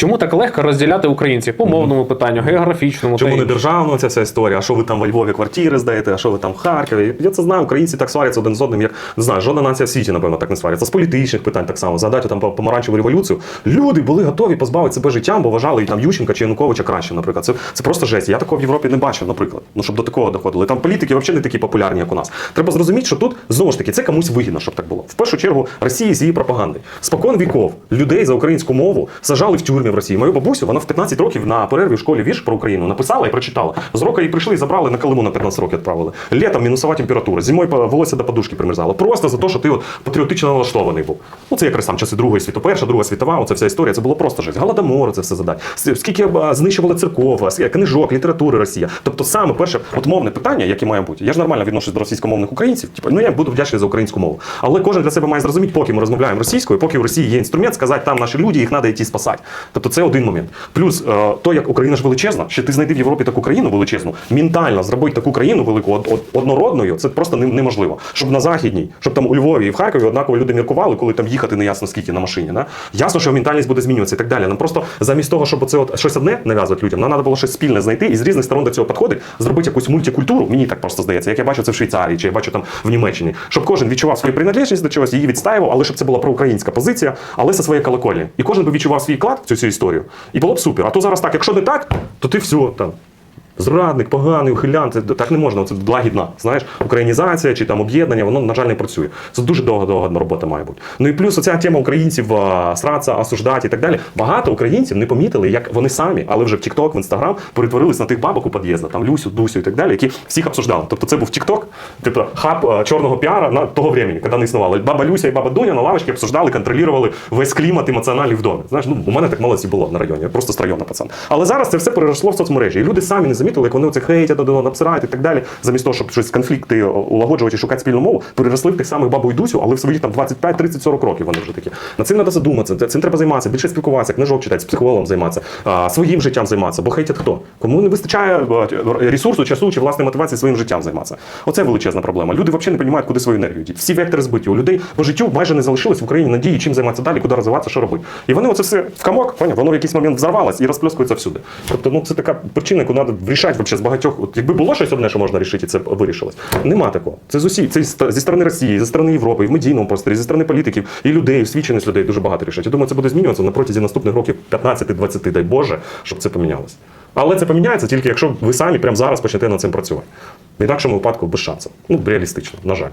Чому так легко розділяти українців по мовному питанню, географічному Чому та не іншому? державно ця вся історія? А що ви там во Львові квартири здаєте, а що ви там в Харкові? Я це знаю, українці так сваряться один з одним, як не знаю, жодна нація в світі, напевно, так не сваряться. З політичних питань так само. Згадайте там по- помаранчеву революцію. Люди були готові позбавити себе життям, бо вважали і там Ющенка чи Януковича краще, наприклад. Це, це просто жесть. Я такого в Європі не бачив, наприклад. Ну щоб до такого доходили. Там політики взагалі не такі популярні, як у нас. Треба зрозуміти, що тут знову ж таки це комусь вигідно, щоб так було. В першу чергу Росії з її пропагандою. Спокон віков людей за українську мову сажали в тюрмі в Росії. Мою бабусю вона в 15 років на перерві в школі вірш про Україну написала і прочитала. З року її прийшли і забрали на Колиму на 15 років відправили. Літом мінусова температура, зимою волосся до подушки примерзало. Просто за те, що ти от патріотично налаштований був. Ну це якраз там часи Другої світу, перша, друга світова, оця вся історія. Це було просто жесть. Голодомор, це все задать. Скільки знищували церков, книжок, літератури Росія. Тобто саме перше, от мовне питання, яке має бути. Я ж нормально відношусь до російськомовних українців. Типу, ну я буду вдячний за українську мову. Але кожен для себе має зрозуміти, поки ми розмовляємо російською, поки в Росії є інструмент, сказати, там наші люди, їх треба йти спасати. Тобто це один момент. Плюс е, то, як Україна ж величезна, що ти знайди в Європі таку країну величезну, ментально зробити таку країну велику од- од- однородною, це просто неможливо. Щоб на західній, щоб там у Львові і в Харкові однаково люди міркували, коли там їхати не ясно скільки на машині. Да? Ясно, що ментальність буде змінюватися і так далі. Нам просто замість того, щоб це от щось одне нав'язувати людям, нам треба було щось спільне знайти і з різних сторон до цього підходити, зробити якусь мультикультуру. Мені так просто здається, як я бачу це в Швейцарії, чи я бачу там в Німеччині, щоб кожен відчував свою приналежність до чогось, її відстаював, але щоб це була проукраїнська позиція, але зі своєї колокольні. І кожен би відчував свій вклад в цю історію. І було б супер. А то зараз так, якщо не так, то ти все там. Зрадник, поганий, ухилян, це так не можна. Це лагідна. Знаєш, українізація чи там об'єднання, воно, на жаль, не працює. Це дуже довга-довга робота має бути. Ну і плюс оця тема українців а, сратися, осуждати і так далі. Багато українців не помітили, як вони самі, але вже в TikTok, в Instagram перетворились на тих бабок у під'їзді, там Люсю, Дусю і так далі, які всіх обсуждали. Тобто це був TikTok, тобто хаб чорного піара на того времени, коли не існувало. Баба Люся і баба Дуня на лавочці обсуждали, контролювали весь клімат емоціональний в домі. Знаєш, ну у мене так молодці було на районі. Я просто з району пацан. Але зараз це все переросло в соцмережі. І люди самі не замітили, як вони оце хейтять одного, обсирають і так далі. Замість того, щоб щось конфлікти улагоджувати і шукати спільну мову, переросли в тих самих бабу і Дусю, але в свої там 25, 30, 40 років вони вже такі. Над цим треба задуматися. Цим треба займатися, більше спілкуватися, книжок читати, з психологом займатися, своїм життям займатися. Бо хейтять хто? Кому не вистачає ресурсу, часу чи власної мотивації своїм життям займатися. Оце величезна проблема. Люди взагалі не розуміють, куди свою енергію діти. Всі вектори збиті. У людей по життю майже не залишилось в Україні надії, чим займатися далі, куди розвиватися, що робити. І вони оце все в камок, воно в якийсь момент взорвалось і розплескується всюди. Тобто, ну це така причина, яку треба вирішати вообще з багатьох. От, якби було щось одне, що можна рішити, і це вирішилось. Нема такого. Це з усі це зі сторони Росії, зі сторони Європи, в медійному просторі, зі сторони політиків і людей, свідченість людей дуже багато рішать. Я думаю, це буде змінюватися на протязі наступних років 15-20, дай Боже, щоб це помінялось. Але це поміняється тільки якщо ви самі прямо зараз почнете над цим працювати. В інакшому випадку без шансів. Ну, реалістично, на жаль.